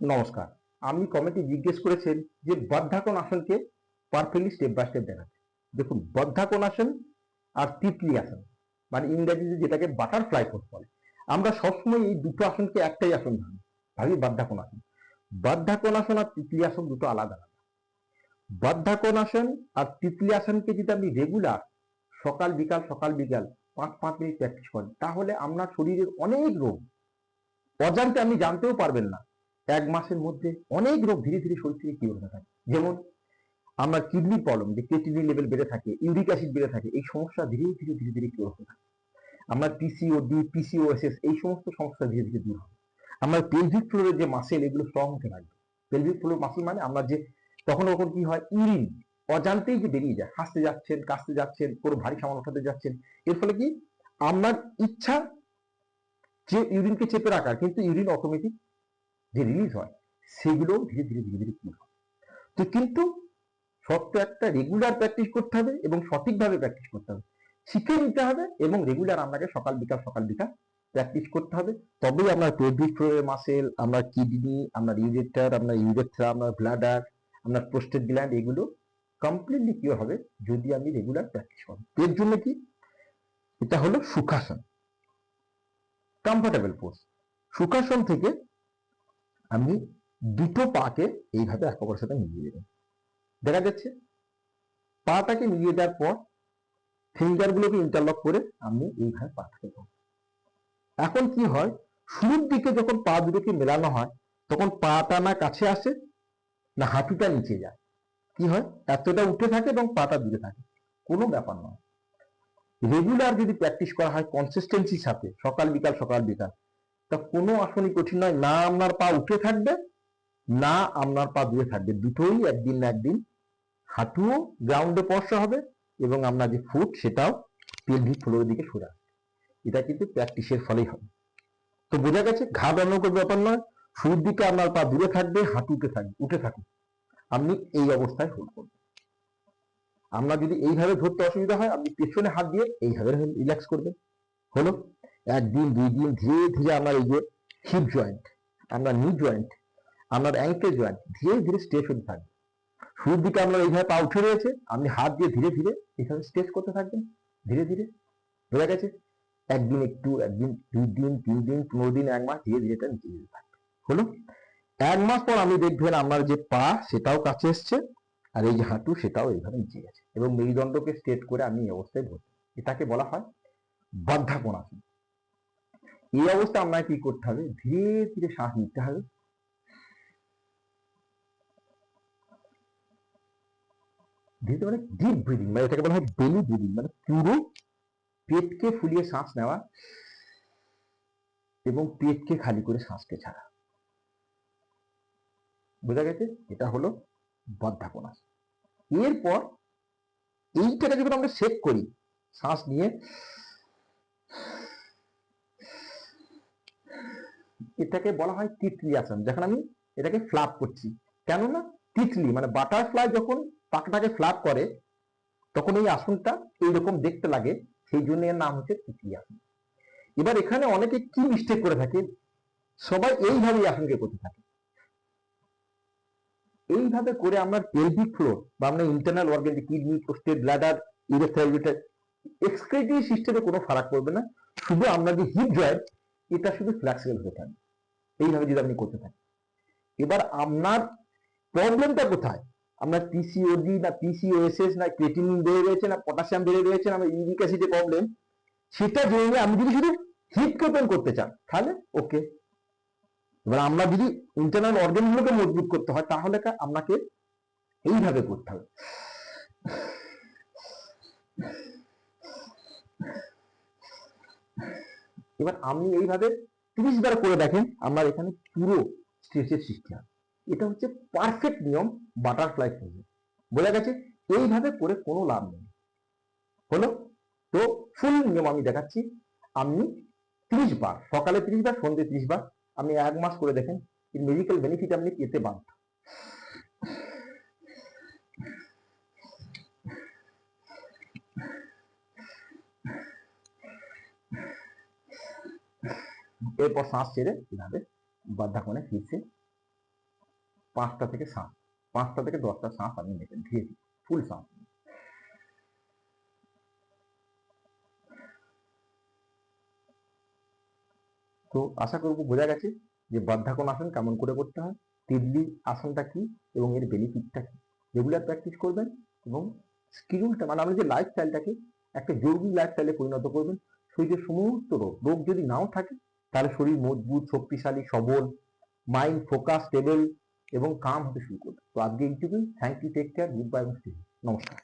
নমস্কার। আপনি কমেন্টে জিজ্ঞেস করেছেন যে বদ্ধাকোণ আসনকে পারফেক্টলি স্টেপ বাই স্টেপ দেখাচ্ছে। দেখুন বদ্ধাকোণ আসন আর তিতলি আসন মানে ইংরেজিতে যেটাকে বাটারফ্লাই পোজ বলে। আমরা সবসময় এই দুটো আসনকে একটাই আসন ভাবি ভাবি বদ্ধাকোণ আসন। বদ্ধাকোণ আসন আর তিতলি আসন দুটো আলাদা আলাদা। বদ্ধাকোণ আসন আর তিতলি আসনকে যদি আপনি রেগুলার সকাল বিকাল সকাল বিকাল পাঁচ পাঁচ মিনিট প্র্যাকটিস করেন তাহলে আপনার শরীরের অনেক রোগ। অজান্তে আপনি জানতেও পারবেন না। এক মাসের মধ্যে অনেক রোগ ধীরে ধীরে শরীর থেকে কি হতে থাকে। যেমন আমরা কিডনি প্রবলেম যে কিডনি লেভেল বেড়ে থাকে ইউরিক অ্যাসিড বেড়ে থাকে, এই সমস্যা ধীরে ধীরে ধীরে ধীরে কিওর হতে থাকে। আমার পিসিও ডি পিসিওএসএস এই সমস্ত সমস্যা ধীরে ধীরে দূর হবে আমার পেলভিক ফ্লোরের যে মাসেল এগুলো স্ট্রং হতে লাগবে পেলভিক ফ্লোর মাসেল মানে আমরা যে তখন তখন কি হয়? ইউরিন অজান্তেই যে বেরিয়ে যায়। হাসতে যাচ্ছেন, কাশতে যাচ্ছেন, কোনো ভারী সামান উঠাতে যাচ্ছেন। এর ফলে কি? আপনার ইচ্ছা যে ইউরিনকে চেপে রাখার, কিন্তু ইউরিন অটোমেটিক যে রিলিজ হয় সেগুলো ধীরে ধীরে ধীরে ধীরে কি হয় তো কিন্তু সত্য একটা রেগুলার প্র্যাকটিস করতে হবে এবং সঠিকভাবে প্র্যাকটিস করতে হবে। শিখে নিতে হবে এবং রেগুলার আপনাকে সকাল বিকাল সকাল বিকাল প্র্যাকটিস করতে হবে। তবেই আপনার পেলভিক ফ্লোরের মাসেল আপনার কিডনি আপনার ইউরেটার আপনার ইউরেথ্রা আপনার ব্লাডার আপনার প্রোস্টেট গ্ল্যান্ড এগুলো কমপ্লিটলি কিওর হবে যদি আমি রেগুলার প্র্যাকটিস করেন। এর জন্য কি? এটা হলো সুখাসন কমফোর্টেবল পোজ সুখাসন থেকে আপনি দুটো পাকে এইভাবে এক অপরের সাথে মিলিয়ে দেবেন। দেখা যাচ্ছে, পাটাকে মিলিয়ে দেওয়ার পর ফিঙ্গার গুলোকে ইন্টারলক করে আমি এইভাবে পাটাকে এখন কি হয়, শুরুর দিকে যখন পা দুটোকে মেলানো হয়, তখন পাটা না কাছে আসে, না হাঁটুটা নিচে যায়। কি হয়, এতটা উঠে থাকে এবং পাটা দূরে থাকে। কোনো ব্যাপার নয়। রেগুলার যদি প্র্যাকটিস করা হয় কনসিস্টেন্সির সাথে, সকাল বিকাল সকাল বিকাল তা কোনো আসনই কঠিন নয়। না আপনার পা উঠে থাকবে, না আপনার পা দূরে থাকবে। দুটোই একদিন না একদিন হাঁটুও গ্রাউন্ডে পড়সা হবে এবং আপনার যে ফুট সেটাও পেলভিক ফ্লোরের দিকে সরে এটা কিন্তু প্র্যাকটিসের ফলেই হবে। তো বোঝা গেছে, ঘা বানানোর ব্যাপার নয়। শুরুর দিকে আপনার পা দূরে থাকবে, হাঁটু উঠে থাকবে উঠে থাকুন আপনি এই অবস্থায় হোল্ড করবেন আমরা যদি এইভাবে ধরতে অসুবিধা হয়, আপনি পেছনে হাত দিয়ে এইভাবে রিল্যাক্স করবেন। হলো? একদিন দুই দিন ধীরে ধীরে আমার এই যে হিপ জয়েন্ট আমরা নি জয়েন্ট আপনার অ্যাঙ্কেল জয়েন্ট ধীরে ধীরে স্ট্রেচ হতে থাকবে। শুরুর দিকে আপনার এইভাবে পা উঠে রয়েছে, আপনি হাত দিয়ে ধীরে ধীরে এইভাবে স্ট্রেচ করতে থাকবেন, ধীরে ধীরে। বোঝা গেছে? একদিন একটু, একদিন দুই দিন তিন দিন পনেরো দিন এক মাস, ধীরে ধীরে এটা নিচে যেতে থাকবে। হলো? এক মাস পর আপনি দেখবেন আমার যে পা, সেটাও কাছে এসছে, আর এই যে হাঁটু, সেটাও এইভাবে নিচে গেছে। এবং মেরুদণ্ডকে স্ট্রেট করে আমি এই অবস্থায় ধরছি এটাকে বলা হয় বদ্ধাকোণাসন এই অবস্থা আপনাকে কি করতে হবে? ধীরে ধীরে শ্বাস নিতে হবে। ধীরে মানে ডিপ ব্রিদিং মানে এটাকে বলা হয় বেলি ব্রিদিং মানে পুরো পেটকে ফুলিয়ে শ্বাস নেওয়া এবং পেটকে খালি করে শ্বাসকে ছাড়া। বোঝা গেছে? এটা হলো বদ্ধাকোণাসন এরপর এইটাকে যখন আমরা সেট করি, শ্বাস নিয়ে এটাকে বলা হয় তিতলি আসন। যখন আমি এটাকে ফ্লাপ করছি, কেননা তিতলি মানে বাটারফ্লাই যখন পাকটাকে ফ্লাপ করে, তখন এই আসনটা এইরকম দেখতে লাগে, সেই জন্য এর নাম হচ্ছে তিতলি আসন। এবার এখানে অনেকে কি মিস্টেক করে থাকে, সবাই এইভাবে আসনকে করতে থাকে। এইভাবে করে আমরা পেলভিক ফ্লোর বা আমরা internal organ kidney prostate bladder ইউরেথ্রাইভিটার এক্সক্রিটিভ সিস্টেমে কোনো ফারাক পড়বে না। শুধু আমরা যে হিপ জয়েন্ট এটা শুধু ফ্লেক্সিবল হয়ে থাকবে এইভাবে যদি আপনি করতে থাকেন। এবার আপনার প্রবলেমটা কোথায়? আপনার পিসিওডি না পিসিওএসএস না ক্রেটিনিন বেড়ে রয়েছে না পটাশিয়াম বেড়ে রয়েছে না ইউরিক অ্যাসিডের প্রবলেম সেটা জেনে আপনি যদি শুধু হিপকে ওপেন করতে চান, তাহলে ওকে এবার আমরা যদি ইন্টারনাল অর্গানগুলোকে মজবুত করতে হয়, তাহলে আপনাকে এইভাবে করতে হবে। এবার আমি এইভাবে তিরিশ বার করে দেখেন আমার এখানে পুরো স্ট্রেচের হয় এটা হচ্ছে পারফেক্ট নিয়ম বাটারফ্লাই ফেজে বোঝা গেছে, এইভাবে করে কোনো লাভ নেই। হলো? তো ফুল নিয়ম আমি দেখাচ্ছি। আপনি ত্রিশ বার, সকালে ত্রিশ বার, সন্ধ্যে ত্রিশ বার, আপনি এক মাস করে দেখেন মেডিকেল বেনিফিট আপনি পেতে বাধ্য। এরপর শ্বাস ছেড়ে এভাবে বদ্ধাকোণে ফিরছে। পাঁচটা থেকে শ্বাস পাঁচটা থেকে দশটা শ্বাস আপনি নেবেন ধীরে ধীরে ফুল শ্বাস তো আশা করব বোঝা গেছে যে বদ্ধাকন আসন কেমন করে করতে হয় তিডলি আসনটা কি এবং এর বেনিফিটটা কি? রেগুলার প্র্যাকটিস করবেন এবং স্কিরুলটা মানে আপনি যে লাইফস্টাইলটাকে একটা জরুরি লাইফস্টাইলে পরিণত করবেন শরীরের সমস্ত রোগ রোগ যদি নাও থাকে তাহলে শরীর মজবুত, শক্তিশালী, সবল মাইন্ড ফোকাস স্টেবল এবং কাম হতে শুরু করবে তো আজকে এইটুকুই। Thank you take care goodbye নমস্কার।